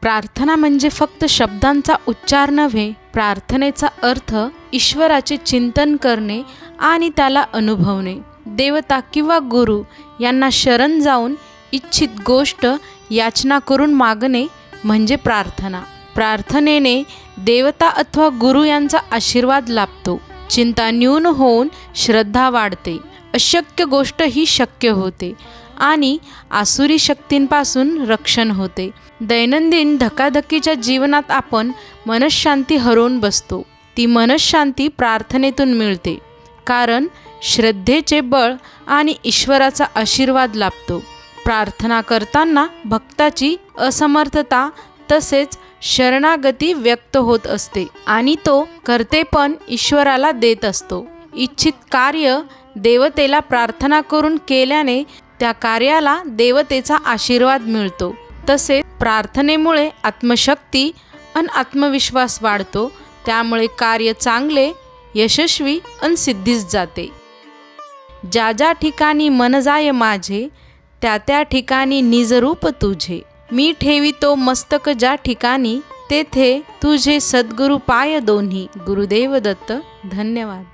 प्रार्थना म्हणजे फक्त शब्दांचा उच्चार नव्हे प्रार्थनेचा अर्थ ईश्वराचे चिंतन करणे आणि त्याला अनुभवणे. देवता किंवा गुरु यांना शरण जाऊन इच्छित गोष्ट याचना करून मागणे म्हणजे प्रार्थना. प्रार्थनेने देवता अथवा गुरु यांचा आशीर्वाद लाभतो. चिंता न्यून होऊन श्रद्धा वाढते. अशक्य गोष्ट ही शक्य होते. आणि आसुरी शक्तींपासून रक्षण होते. दैनंदिन धकाधकीच्या जीवनात आपण मनशांती हरवून बसतो. ती मनशांती प्रार्थनेतून मिळते. कारण श्रद्धेचे बळ आणि ईश्वराचा आशीर्वाद लाभतो. प्रार्थना करताना भक्ताची असमर्थता तसेच शरणागती व्यक्त होत असते आणि तो कर्तेपण ईश्वराला देत असतो. इच्छित कार्य देवतेला प्रार्थना करून केल्याने त्या कार्याला देवतेचा आशीर्वाद मिळतो. तसेच प्रार्थनेमुळे आत्मशक्ती आणि आत्मविश्वास वाढतो. त्यामुळे कार्य चांगले यशस्वी आणि सिद्धीस जाते. ज्या ज्या ठिकाणी मन जाय माझे त्या त्या ठिकाणी निजरूप तुझे. मी ठेवितो मस्तक ज्या ठिकाणी तेथे तुझे सद्गुरु पाय दोन्ही. गुरुदेव दत्त धन्यवाद.